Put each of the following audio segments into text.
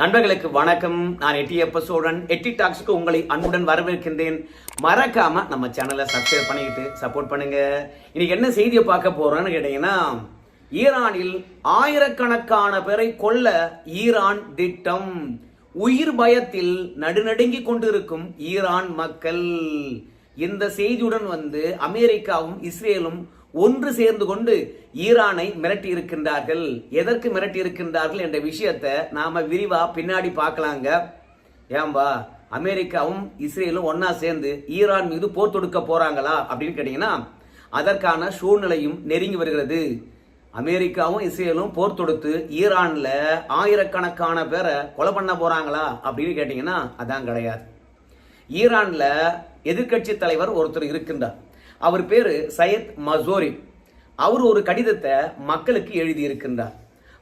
நண்பர்களுக்கு வணக்கம். நான் எட்டி எப்ப சோழன். எட்டி டாக்ஸ்க்கு உங்களை அன்புடன் வரவேற்கின்றேன். மறக்காம நம்ம சேனலை சப்ஸ்கிரைப் பண்ணிக்கிட்டு சப்போர்ட் பண்ணுங்க. இன்னைக்கு என்ன செய்தியை பார்க்க போறோம்னு கேட்டீங்கன்னா ஈரானில் ஆயிரக்கணக்கான பேரை கொல்ல ஈரான் திட்டம். உயிர் பயத்தில் நடுநடுங்கி கொண்டிருக்கும் ஈரான் மக்கள். இந்த செய்தியுடன் வந்து அமெரிக்காவும் இஸ்ரேலும் ஒன்று சேர்ந்து கொண்டு ஈரானை மிரட்டி இருக்கின்றார்கள் எதற்கு மிரட்டி இருக்கின்றார்கள் என்ற விஷயத்தை நாம விரிவா பின்னாடி பார்க்கலாங்க. ஏம்பா அமெரிக்காவும் இஸ்ரேலும் ஒன்னா சேர்ந்து ஈரான் மீது போர் தொடுக்க போறாங்களா அப்படின்னு கேட்டீங்கன்னா அதற்கான சூழ்நிலையும் நெருங்கி வருகிறது. அமெரிக்காவும் இஸ்ரேலும் போர் தொடுத்து ஈரான்ல ஆயிரக்கணக்கான பேரை கொலை பண்ண போறாங்களா அப்படின்னு கேட்டீங்கன்னா அதான் கிடையாது. ஈரான்ல எதிர்கட்சி தலைவர் ஒருத்தர் இருக்கின்றார். அவர் பேர் சையத் மசோரி. அவர் ஒரு கடிதத்தை மக்களுக்கு எழுதி இருக்கின்றார்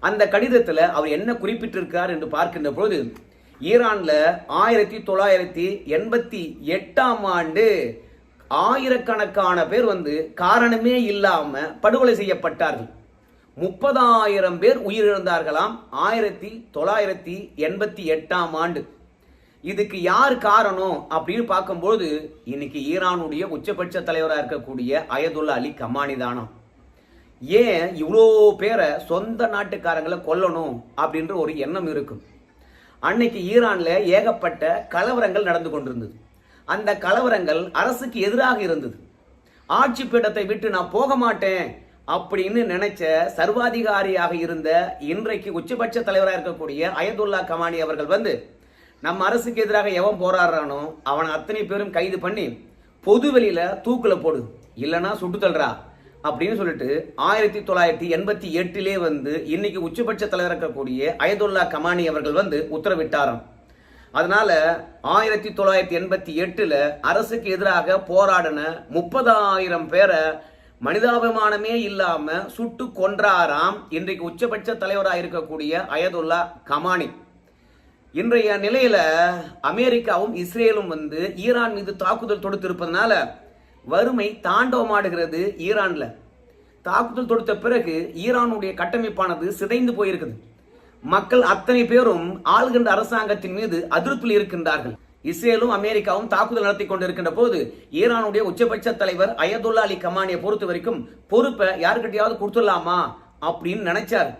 அந்த கடிதத்தில் அவர் என்ன குறிப்பிட்டிருக்கார் என்று பார்க்கின்ற பொழுது ஈரானில் ஆயிரத்தி தொள்ளாயிரத்தி எண்பத்தி எட்டாம் ஆண்டு ஆயிரக்கணக்கான பேர் வந்து காரணமே இல்லாமல் படுகொலை செய்யப்பட்டார்கள். முப்பதாயிரம் பேர் உயிரிழந்தார்களாம் ஆயிரத்தி தொள்ளாயிரத்தி எண்பத்தி எட்டாம் ஆண்டு. இதுக்கு யார் காரணம் அப்படின்னு பார்க்கும்போது இன்னைக்கு ஈரானுடைய உச்சபட்ச தலைவராக இருக்கக்கூடிய அயதுல்லா அலி கமானி தானம். ஏன் இவ்வளோ பேரை சொந்த நாட்டுக்காரங்களை கொல்லணும் அப்படின்ற ஒரு எண்ணம் இருக்கும். அன்னைக்கு ஈரானில் ஏகப்பட்ட கலவரங்கள் நடந்து கொண்டிருந்தது. அந்த கலவரங்கள் அரசுக்கு எதிராக இருந்தது. ஆட்சி பீடத்தை விட்டு நான் போக மாட்டேன் அப்படின்னு நினைச்ச சர்வாதிகாரியாக இருந்த இன்றைக்கு உச்சபட்ச தலைவராக இருக்கக்கூடிய அயதுல்லா கமானி அவர்கள் வந்து நம்ம அரசுக்கு எதிராக எவன் போராடுறானோ அவனை அத்தனை பேரும் கைது பண்ணி பொது வெளியில தூக்கில் போடு. இல்லைன்னா சுட்டு தள்ளுறா. அப்படின்னு சொல்லிட்டு ஆயிரத்தி தொள்ளாயிரத்தி எண்பத்தி எட்டிலே வந்து இன்னைக்கு உச்சபட்ச தலைவர் இருக்கக்கூடிய அயதுல்லா கமானி அவர்கள் வந்து உத்தரவிட்டாராம். அதனால ஆயிரத்தி தொள்ளாயிரத்தி எண்பத்தி எட்டுல அரசுக்கு எதிராக போராடின முப்பதாயிரம் பேரை மனிதாபிமானமே இல்லாம சுட்டு கொன்றாராம். இன்றைக்கு உச்சபட்ச தலைவராக இருக்கக்கூடிய அயதுல்லா கமானி. இன்றைய நிலையில அமெரிக்காவும் இஸ்ரேலும் வந்து ஈரான் மீது தாக்குதல் தொடுத்திருப்பதனால வறுமை தாண்டவமாடுகிறது ஈரான்ல. தாக்குதல் தொடுத்த பிறகு ஈரானுடைய கட்டமைப்பானது சிதைந்து போயிருக்குது. மக்கள் அத்தனை பேரும் ஆளுகின்ற அரசாங்கத்தின் மீது அதிருப்தியில் இருக்கின்றார்கள். இஸ்ரேலும் அமெரிக்காவும் தாக்குதல் நடத்தி கொண்டிருக்கின்ற போது ஈரானுடைய உச்சபட்ச தலைவர் அயதுல்லா அலி கமானியை பொறுத்த வரைக்கும் பொறுப்பை யாருக்கிட்டையாவது கொடுத்துடலாமா அப்படின்னு நினைச்சார்.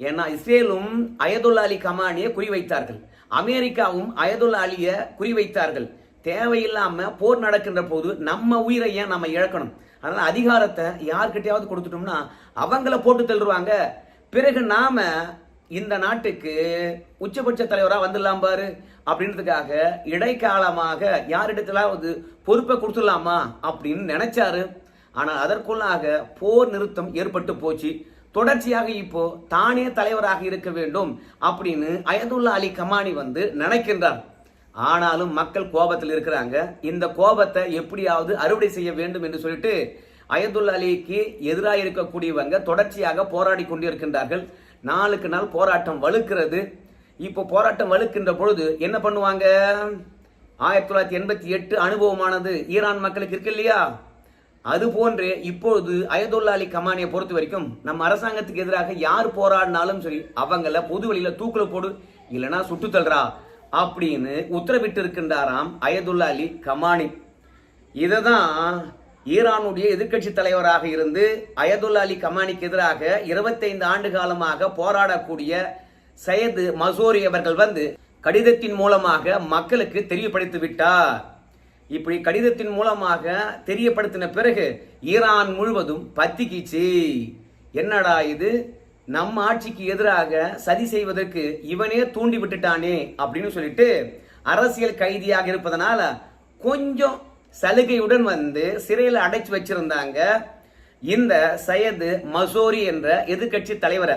ஏன்னா இஸ்ரேலும் அயதுல்லா அலி கமானியை குறிவைத்தார்கள். அமெரிக்காவும் அயதுல்லா அலியை குறிவைத்தார்கள். தேவையில்லாம போர் நடக்கின்ற போது நம்ம உயிரை ஏன் நம்ம இழக்கணும்? அதனால அதிகாரத்தை யார்கிட்டயாவது கொடுத்துட்டோம்னா அவங்கள போட்டு தள்ளுவாங்க. பிறகு நாம இந்த நாட்டுக்கு உச்சபட்ச தலைவராக வந்துடலாம் பாரு. அப்படின்றதுக்காக இடைக்காலமாக யாரிடத்திலாவது பொறுப்பை கொடுத்துடலாமா அப்படின்னு நினைச்சாரு. ஆனால் அதற்குள்ளாக போர் நிறுத்தம் ஏற்பட்டு போச்சு. தொடர்ச்சியாக இப்போ தானே தலைவராக இருக்க வேண்டும் அப்படின்னு அயதுல்லா அலி கமானி வந்து நினைக்கின்றார். ஆனாலும் மக்கள் கோபத்தில் இருக்கிறாங்க. இந்த கோபத்தை எப்படியாவது அறுவடை செய்ய வேண்டும் என்று சொல்லிட்டு அயதுல்லா அலிக்கு எதிராக இருக்கக்கூடியவங்க தொடர்ச்சியாக போராடி கொண்டிருக்கின்றார்கள். நாளுக்கு நாள் போராட்டம் வலுக்கிறது. இப்போ போராட்டம் வலுக்கின்ற பொழுது என்ன பண்ணுவாங்க? ஆயிரத்தி தொள்ளாயிரத்தி எண்பத்தி எட்டு அனுபவமானது ஈரான் மக்களுக்கு இருக்கு இல்லையா? அது போன்று இப்பொழுது அயதுல்லா அலி கமானியை பொறுத்த வரைக்கும் நம்ம அரசாங்கத்துக்கு எதிராக யார் போராடினாலும் சரி அவங்கள பொது வழியில தூக்குல போடு இல்லைன்னா சுட்டு தள்ளுறா அப்படின்னு உத்தரவிட்டு இருக்கின்றாராம் அயதுல்லா அலி கமானி. இதை தான் ஈரானுடைய எதிர்கட்சி தலைவராக இருந்து அயதுல்லா அலி கமானிக்கு எதிராக இருபத்தைந்து ஆண்டு காலமாக போராடக்கூடிய சையது மசோரி அவர்கள் வந்து கடிதத்தின் மூலமாக மக்களுக்கு தெரியப்படுத்தி விட்டார். இப்படி கடிதத்தின் மூலமாக தெரியப்படுத்தின பிறகு ஈரான் முழுவதும் பத்திக்கிச்சு. என்னடா இது? நம்ம ஆட்சிக்கு எதிராக சதி செய்வதற்கு இவனே தூண்டி விட்டுட்டானே அப்படின்னு சொல்லிட்டு அரசியல் கைதியாக இருப்பதனால கொஞ்சம் சலுகையுடன் வந்து சிறையில் அடைச்சு வச்சிருந்தாங்க இந்த சையது மசோரி என்ற எதிர்கட்சி தலைவரை.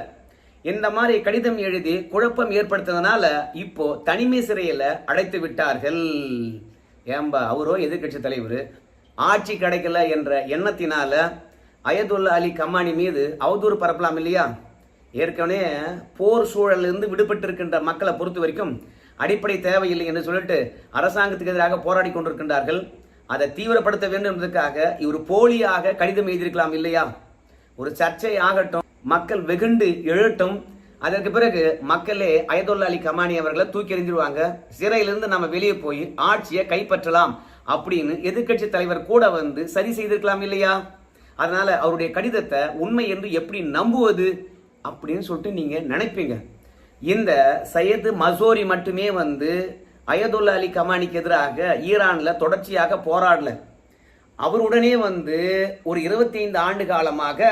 இந்த மாதிரி கடிதம் எழுதி குழப்பம் ஏற்படுத்தினால இப்போ தனிமை சிறையில் அடைத்து விட்டார்கள். ஏம்பா அவரோ எதிர்கட்சி தலைவர். ஆட்சி கிடைக்கல என்ற எண்ணத்தினால அயதுல்லா அலி கமானி மீது அவதூறு பரப்பலாம் இல்லையா? ஏற்கனவே போர் சூழலிருந்து விடுபட்டு இருக்கின்ற மக்களை பொறுத்த வரைக்கும் அடிப்படை தேவையில்லை என்று சொல்லிட்டு அரசாங்கத்துக்கு எதிராக போராடி கொண்டிருக்கின்றார்கள். அதை தீவிரப்படுத்த வேண்டும் என்பதற்காக இவர் போலியாக கடிதம் எழுதியிருக்கலாம் இல்லையா? ஒரு சர்ச்சை ஆகட்டும் மக்கள் வெகுண்டு எழுட்டும் அதற்கு பிறகு மக்களே அயதுல்லா அலி கமானி அவர்களை தூக்கி எறிஞ்சிருவாங்க. சிறையிலிருந்து நம்ம வெளியே போய் ஆட்சியை கைப்பற்றலாம் அப்படின்னு எதிர்க்கட்சி தலைவர் கூட வந்து சரி செய்திருக்கலாம் இல்லையா? அதனால அவருடைய கடிதத்தை உண்மை என்று எப்படி நம்புவது அப்படின்னு சொல்லிட்டு நீங்க நினைப்பீங்க. இந்த சையது மசோரி மட்டுமே வந்து அயதுல்லா அலி கமானிக்கு எதிராக ஈரான்ல தொடர்ச்சியாக போராடல. அவருடனே வந்து ஒரு 25 ஆண்டு காலமாக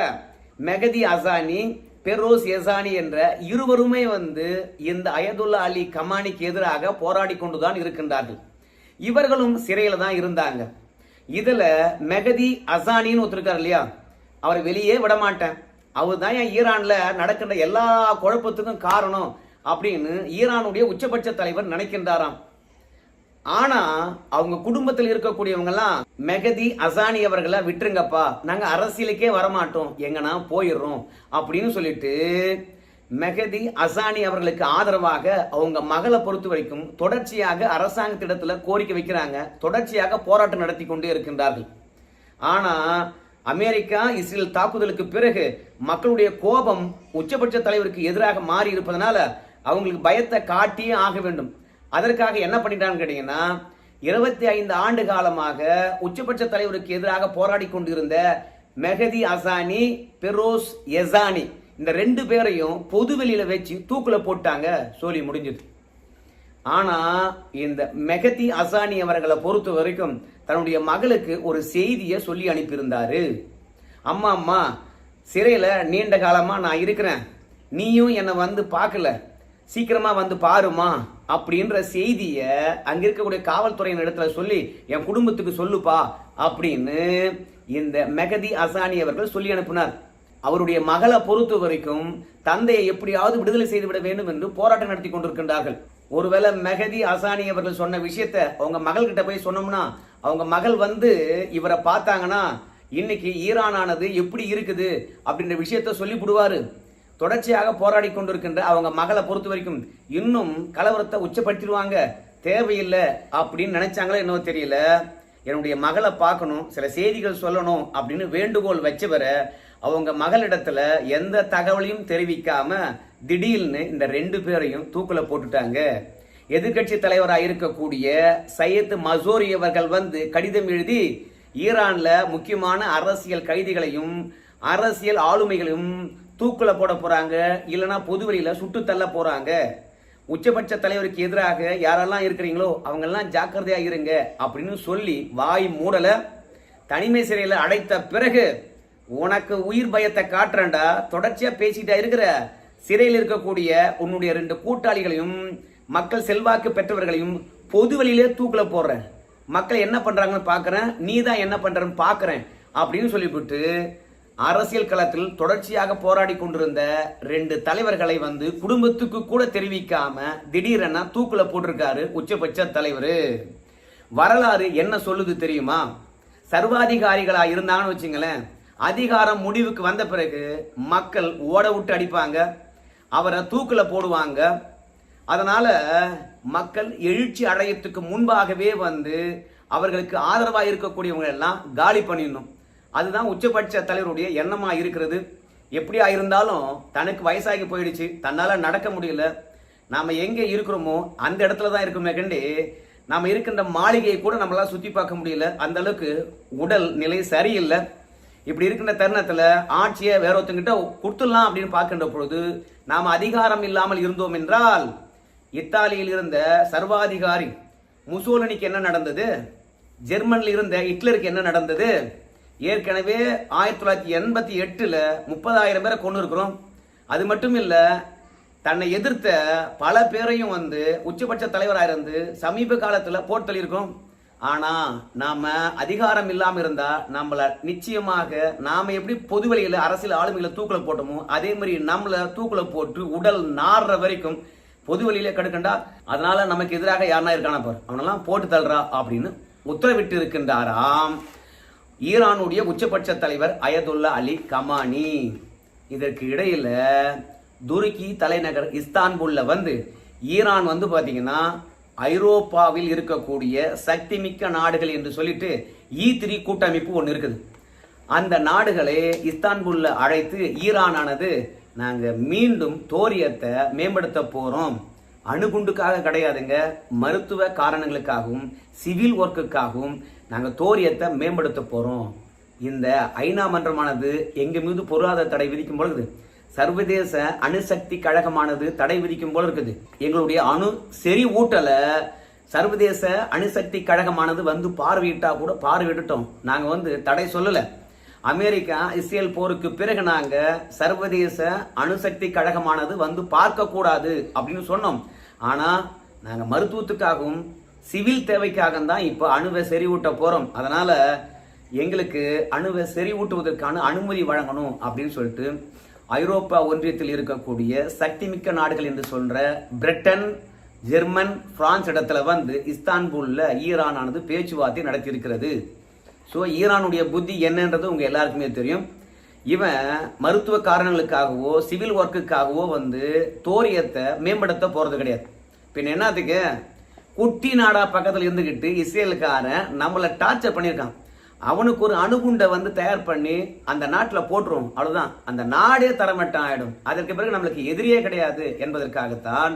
மெகதி அசானி பெரோஸ் எசானி என்ற இருவருமே வந்து இந்த அயதுல்லா அலி கமானிக்கு எதிராக போராடி கொண்டுதான் இருக்கின்றார்கள். இவர்களும் சிறையில் தான் இருந்தாங்க. இதில் மெகதி அசானின்னு ஒருத்தருக்கார் இல்லையா? அவரை வெளியே விட மாட்டேன் அவர் தான் ஏன் ஈரானில் நடக்கின்ற எல்லா குழப்பத்துக்கும் காரணம் அப்படின்னு ஈரானுடைய உச்சபட்ச தலைவர் நினைக்கின்றாராம். ஆனா அவங்க குடும்பத்தில் இருக்கக்கூடியவங்கெல்லாம் மெகதி அசானி அவர்களை விட்டுருங்கப்பா. நாங்க அரசியலுக்கே வரமாட்டோம். எங்கன்னா போயிடுறோம். அப்படின்னு சொல்லிட்டு மெகதி அசானி அவர்களுக்கு ஆதரவாக அவங்க மகளை பொறுத்த வரைக்கும் தொடர்ச்சியாக அரசாங்கத்திடத்துல கோரிக்கை வைக்கிறாங்க. தொடர்ச்சியாக போராட்டம் நடத்தி கொண்டே இருக்கின்றார்கள். ஆனா அமெரிக்கா இஸ்ரேல் தாக்குதலுக்கு பிறகு மக்களுடைய கோபம் உச்சபட்ச தலைவருக்கு எதிராக மாறி இருப்பதனால அவங்களுக்கு பயத்தை காட்டியே ஆக வேண்டும். அதற்காக என்ன பண்ணிட்டான்னு கேட்டீங்கன்னா இருபத்தி ஐந்து ஆண்டு காலமாக உச்சபட்ச தலைவருக்கு எதிராக போராடி கொண்டிருந்த மெஹதி அசானி பெரோஸ் எசானி இந்த ரெண்டு பேரையும் பொதுவெளியில வச்சு தூக்குல போட்டாங்க. சொல்லி முடிஞ்சது. ஆனா இந்த மெகதி அசானி அவர்களை பொறுத்த வரைக்கும் தன்னுடைய மகளுக்கு ஒரு செய்தியை சொல்லி அனுப்பியிருந்தாரு. அம்மா அம்மா சிறையில நீண்ட காலமா நான் இருக்கிறேன். நீயும் என்னை வந்து பார்க்கல. சீக்கிரமா வந்து பாருமா அப்படின்ற செய்தியை அங்க இருக்கக்கூடிய காவல்துறையின் இடத்துல சொல்லி என் குடும்பத்துக்கு சொல்லுப்பா அப்படின்னு இந்த மெகதி அசானி அவர்கள் சொல்லி அனுப்பினார். அவருடைய மகளை பொறுத்த வரைக்கும் தந்தையை எப்படியாவது விடுதலை செய்து விட வேண்டும் என்று போராட்டம் நடத்தி கொண்டிருக்கின்றார்கள். ஒருவேளை மெகதி அசானி அவர்கள் சொன்ன விஷயத்த அவங்க மகள்கிட்ட போய் சொன்னோம்னா அவங்க மகள் வந்து இவரை பார்த்தாங்கன்னா இன்னைக்கு ஈரானானது எப்படி இருக்குது? அப்படின்ற விஷயத்த சொல்லி விடுவாரு தொடர்ச்சியாக போராடி கொண்டிருக்கின்ற அவங்க மகளை பொறுத்த வரைக்கும் இன்னும் கலவரத்தை உச்சப்படுத்திடுவாங்க. தேவையில்லை அப்படின்னு நினைச்சாங்களோ என்னவோ தெரியல. என்னுடைய மகளை பார்க்கணும் சில செய்திகள் சொல்லணும் அப்படின்னு வேண்டுகோள் வச்சவரை அவங்க மகளிடத்துல எந்த தகவலையும் தெரிவிக்காம திடீர்னு இந்த ரெண்டு பேரையும் தூக்கில் போட்டுட்டாங்க. எதிர்க்கட்சி தலைவராக இருக்கக்கூடிய சையத் மசோரி அவர்கள் வந்து கடிதம் எழுதி ஈரான்ல முக்கியமான அரசியல் கைதிகளையும் அரசியல் ஆளுமைகளையும் தூக்கில் போட போகிறாங்க இல்லனா பொதுவெளியில சுட்டு தள்ள போகிறாங்க உச்சபட்ச தலைவருக்கு எதிராக யாரெல்லாம் இருக்கிறீங்களோ அவங்கெல்லாம் ஜாக்கிரதையாக இருங்க அப்படின்னு சொல்லி வாய் மூடலை. தனிமை சிறையில் அடைத்த பிறகு உனக்கு உயிர் பயத்தை காட்டுறேன்டா தொடர்ச்சியாக பேசிட்டா இருக்கிற. சிறையில் இருக்கக்கூடிய உன்னுடைய ரெண்டு கூட்டாளிகளையும் மக்கள் செல்வாக்கு பெற்றவர்களையும் பொது வழியிலே தூக்கில் போடுறேன். மக்கள் என்ன பண்ணுறாங்கன்னு பார்க்குறேன் நீ தான் என்ன பண்ணுறன்னு பார்க்குறேன் அப்படின்னு சொல்லிவிட்டு அரசியல் களத்தில் தொடர்ச்சியாக போராடி கொண்டிருந்த ரெண்டு தலைவர்களை வந்து குடும்பத்துக்கு கூட தெரிவிக்காம திடீரென தூக்குல போட்டிருக்காரு உச்சபட்ச தலைவர். வரலாறு என்ன சொல்லுது தெரியுமா? சர்வாதிகாரிகளா இருந்தாங்கன்னு வச்சுங்களேன். அதிகாரம் முடிவுக்கு வந்த பிறகு மக்கள் ஓட விட்டு அடிப்பாங்க. அவரை தூக்கில் போடுவாங்க. அதனால மக்கள் எழுச்சி அடையத்துக்கு முன்பாகவே வந்து அவர்களுக்கு ஆதரவாக இருக்கக்கூடியவங்க எல்லாம் காலி பண்ணிடணும். அதுதான் உச்சபட்ச தலைவருடைய எண்ணமாக இருக்கிறது. எப்படியா இருந்தாலும் தனக்கு வயசாகி போயிடுச்சு. தன்னால் நடக்க முடியல. நாம் எங்கே இருக்கிறோமோ அந்த இடத்துல தான் இருக்குமே கண்டி நாம் இருக்கின்ற மாளிகையை கூட நம்மளால் சுற்றி பார்க்க முடியல. அந்த அளவுக்கு உடல் நிலை சரியில்லை. இப்படி இருக்கின்ற தருணத்தில் ஆட்சியை வேற ஒருத்தங்கிட்ட கொடுத்துடலாம் அப்படின்னு பார்க்கின்ற பொழுது நாம் அதிகாரம் இல்லாமல் இருந்தோம் என்றால் இத்தாலியில் இருந்த சர்வாதிகாரி முசோலனிக்கு என்ன நடந்தது? ஜெர்மனில் இருந்த ஹிட்லருக்கு என்ன நடந்தது? ஏற்கனவே ஆயிரத்தி தொள்ளாயிரத்தி எண்பத்தி எட்டில் முப்பதாயிரம் பேரை கொண்டு இருக்கிறோம் அது மட்டும் இல்லை தன்னை எதிர்த்த பல பேரையும் வந்து உச்சபட்ச தலைவராக இருந்து சமீப போட்டு தள்ளியிருக்கோம். ஆனால் நாம் அதிகாரம் இல்லாமல் இருந்தால் நம்மளை நிச்சயமாக நாம் எப்படி பொது வழியில் அரசியல் ஆளுமைகளை தூக்கில் போட்டோமோ அதே மாதிரி நம்மளை தூக்கில் போட்டு உடல் நாடுற வரைக்கும் பொது வழியில கடுக்கண்டா அதனால நமக்கு எதிராக யாருனா இருக்கானா பார் அவனெல்லாம் போட்டு தள்ளுறா அப்படின்னு உத்தரவிட்டு இருக்கின்றாராம் ஈரானுடைய உச்சபட்ச தலைவர் அயதுல்லா அலி கமானி. இதற்கு இடையில் துருக்கி தலைநகர் இஸ்தான்புல்ல வந்து ஈரான் வந்து பார்த்தீங்கன்னா ஐரோப்பாவில் இருக்கக்கூடிய சக்தி மிக்க நாடுகள் என்று சொல்லிட்டு ஈ த்ரீ கூட்டமைப்பு ஒன்று இருக்குது. அந்த நாடுகளை இஸ்தான்புல்ல அழைத்து ஈரானானது நாங்கள் மீண்டும் தோரியத்தை மேம்படுத்த போகிறோம் அணுகுண்டுக்காக கிடையாதுங்க. மருத்துவ காரணங்களுக்காகவும் சிவில் ஒர்க்குக்காகவும் நாங்கள் தோரியத்தை மேம்படுத்த போகிறோம் இந்த ஐநா மன்றமானது எங்கள் மீது பொருளாதார தடை விதிக்கும் போல இருக்குது. சர்வதேச அணுசக்தி கழகமானது தடை விதிக்கும் போல இருக்குது. எங்களுடைய அணு செறி ஊட்டலை சர்வதேச அணுசக்தி கழகமானது வந்து பார்வையிட்டா கூட பார்வையிட்டோம் நாங்கள் வந்து தடை சொல்லலை. அமெரிக்கா இஸ்ரேல் போருக்கு பிறகு நாங்கள் சர்வதேச அணுசக்தி கழகமானது வந்து பார்க்கக்கூடாது அப்படின்னு சொன்னோம். ஆனால் நாங்கள் மருத்துவத்துக்காகவும் சிவில் தேவைக்காக தான் இப்போ அணுவை செறிவூட்ட போகிறோம் அதனால் எங்களுக்கு அணுவை செறிவூட்டுவதற்கான அனுமதி வழங்கணும் அப்படின்னு சொல்லிட்டு ஐரோப்பா ஒன்றியத்தில் இருக்கக்கூடிய சக்திமிக்க நாடுகள் என்று சொல்கிற பிரிட்டன் ஜெர்மன் பிரான்ஸ் இடத்துல வந்து இஸ்தான்புல்ல ஈரானானது பேச்சுவார்த்தை நடத்தியிருக்கிறது. ஸோ ஈரானுடைய புத்தி என்னன்றது உங்கள் எல்லாருக்குமே தெரியும். இவன் மருத்துவ காரணங்களுக்காகவோ சிவில் ஒர்க்குக்காகவோ வந்து தோரியத்தை மேம்படுத்த போகிறது கிடையாது. பின் என்னத்துக்கு? குட்டி நாடா பக்கத்தில் இருந்துக்கிட்டு இஸ்ரேலுக்காரன் நம்மளை டார்ச்சர் பண்ணியிருக்கான். அவனுக்கு ஒரு அணுகுண்டை வந்து தயார் பண்ணி அந்த நாட்டில் போட்டுரும். அவ்வளோதான் அந்த நாடே தரமட்டம் ஆயிடும். அதற்கு பிறகு நம்மளுக்கு எதிரியே கிடையாது என்பதற்காகத்தான்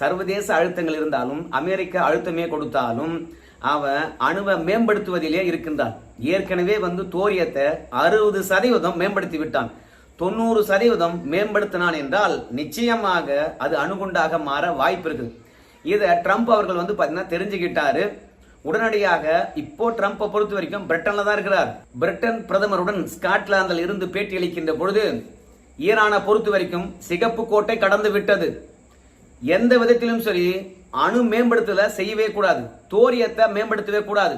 சர்வதேச அழுத்தங்கள் இருந்தாலும் அமெரிக்க அழுத்தமே கொடுத்தாலும் அவன் அணுவை மேம்படுத்துவதிலே இருக்கின்றான். ஏற்கனவே வந்து தோரியத்தை அறுபது சதவீதம் மேம்படுத்தி விட்டான். தொண்ணூறு சதவீதம் மேம்படுத்தினான் என்றால் நிச்சயமாக அது அணுகுண்டாக மாற வாய்ப்பு இருக்குது. இதை ட்ரம்ப் அவர்கள் வந்து பார்த்தீங்கன்னா தெரிஞ்சுக்கிட்டாரு. உடனடியாக இப்போ ட்ரம்ப்பை பொறுத்த வரைக்கும் பிரிட்டன்ல தான் இருக்கிறார். பிரிட்டன் பிரதமருடன் ஸ்காட்லாந்தில் இருந்து பேட்டியளிக்கின்ற பொழுது ஈரானை பொறுத்த வரைக்கும் சிகப்பு கோட்டை கடந்து விட்டது. எந்த விதத்திலும் சரி அணு மேம்படுத்தல செய்யவே கூடாது. தோரியத்தை மேம்படுத்தவே கூடாது.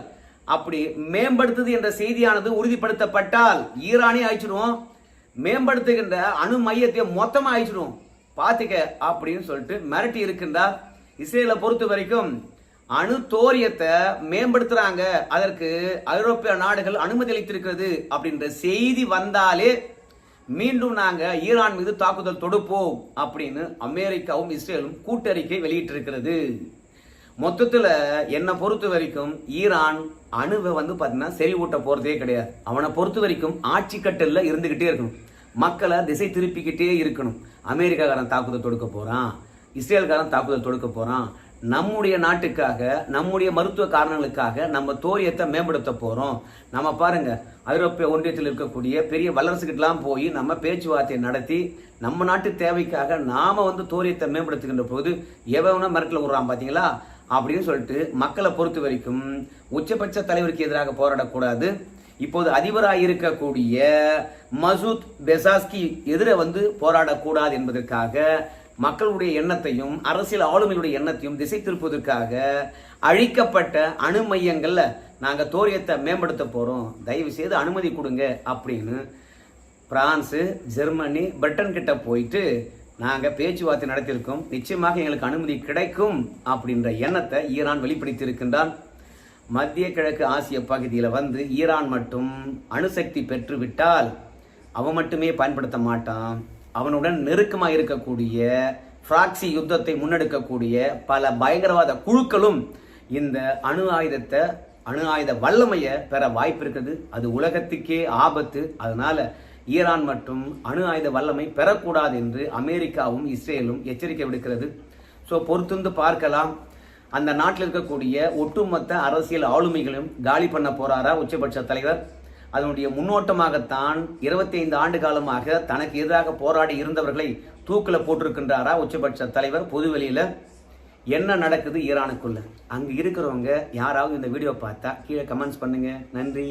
அப்படி மேம்படுத்துது என்ற செய்தியானது உறுதிப்படுத்தப்பட்டால் ஈரானே அழிச்சிடுவோம் மேம்படுத்துகின்ற அணு மையத்தை மொத்தமாக அழிச்சிடுவோம் பாத்துக்க அப்படின்னு சொல்லிட்டு மிரட்டி இருக்கின்றார் இஸ்ரேலை பொறுத்த வரைக்கும் அணு தோரியத்தை மேம்படுத்துறாங்க. அதற்கு ஐரோப்பிய நாடுகள் அனுமதி அளித்திருக்கிறது அப்படின்ற செய்தி வந்தாலே மீண்டும் நாங்கள் ஈரான் மீது தாக்குதல் தொடுப்போம் அப்படின்னு அமெரிக்காவும் இஸ்ரேலும் கூட்டறிக்கை வெளியிட்டிருக்கிறது. மொத்தத்தில் என்னை பொறுத்த வரைக்கும் ஈரான் அணுவை வந்து பாத்தீங்கன்னா செறிவூட்ட போகிறதே கிடையாது. அவனை பொறுத்த வரைக்கும் ஆட்சி கட்டலில் இருந்துக்கிட்டே இருக்கணும். மக்களை திசை திருப்பிக்கிட்டே இருக்கணும். அமெரிக்காக்காரன் தாக்குதல் தொடுக்க போகிறான் இஸ்ரேல்காரன் தாக்குதல் தொடுக்க போகிறான் நம்முடைய நாட்டுக்காக நம்முடைய மருத்துவ காரணங்களுக்காக நம்ம தோரியத்தை மேம்படுத்த போகிறோம் நம்ம பாருங்க ஐரோப்பிய ஒன்றியத்தில் இருக்கக்கூடிய பெரிய வல்லரசுகிட்டலாம் போய் நம்ம பேச்சுவார்த்தையை நடத்தி நம்ம நாட்டு தேவைக்காக நாம் வந்து தோரியத்தை மேம்படுத்துகின்ற போது எவனா மிரட்டல விடுறான் பார்த்தீங்களா அப்படின்னு சொல்லிட்டு மக்களை பொறுத்த வரைக்கும் உச்சபட்ச தலைவருக்கு எதிராக போராடக்கூடாது. இப்போது அதிபராக இருக்கக்கூடிய மசூத் பெசாஸ்கி எதிர வந்து போராடக்கூடாது என்பதற்காக மக்களுடைய எண்ணத்தையும் அரசியல் ஆளுமையுடைய எண்ணத்தையும் திசை திருப்புவதற்காக அழிக்கப்பட்ட அணு மையங்களில் நாங்கள் தோரியத்தை மேம்படுத்த போகிறோம் தயவு செய்து அனுமதி கொடுங்க அப்படின்னு பிரான்ஸு ஜெர்மனி பிரிட்டன் கிட்ட போயிட்டு நாங்கள் பேச்சுவார்த்தை நடத்தியிருக்கோம். நிச்சயமாக எங்களுக்கு அனுமதி கிடைக்கும் அப்படின்ற எண்ணத்தை ஈரான் வெளிப்படுத்தியிருக்கின்றான். மத்திய கிழக்கு ஆசிய பகுதியில் வந்து ஈரான் மட்டும் அணுசக்தி பெற்றுவிட்டால் அவன் மட்டுமே பயன்படுத்த மாட்டான். அவனுடன் நெருக்கமாக இருக்கக்கூடிய ஃப்ராக்சி யுத்தத்தை முன்னெடுக்கக்கூடிய பல பயங்கரவாத குழுக்களும் இந்த அணு ஆயுதத்தை அணு ஆயுத வல்லமையை பெற வாய்ப்பு இருக்குது. அது உலகத்துக்கே ஆபத்து. அதனால ஈரான் மற்றும் அணு ஆயுத வல்லமை பெறக்கூடாது என்று அமெரிக்காவும் இஸ்ரேலும் எச்சரிக்கை விடுக்கிறது. ஸோ பொறுத்துந்து பார்க்கலாம். அந்த நாட்டில் இருக்கக்கூடிய ஒட்டுமொத்த அரசியல் ஆளுமைகளும் காலி பண்ண போறாரா உச்சபட்ச தலைவர்? அதனுடைய முன்னோட்டமாகத்தான் இருபத்தி ஐந்து ஆண்டு காலமாக தனக்கு எதிராக போராடி இருந்தவர்களை தூக்கில் போட்டிருக்கின்றாரா உச்சபட்ச தலைவர் பொதுவெளியில் என்ன நடக்குது ஈரானுக்குள்ள? அங்கே இருக்கிறவங்க யாராவது இந்த வீடியோ பார்த்தா கீழே கமெண்ட்ஸ் பண்ணுங்க. நன்றி.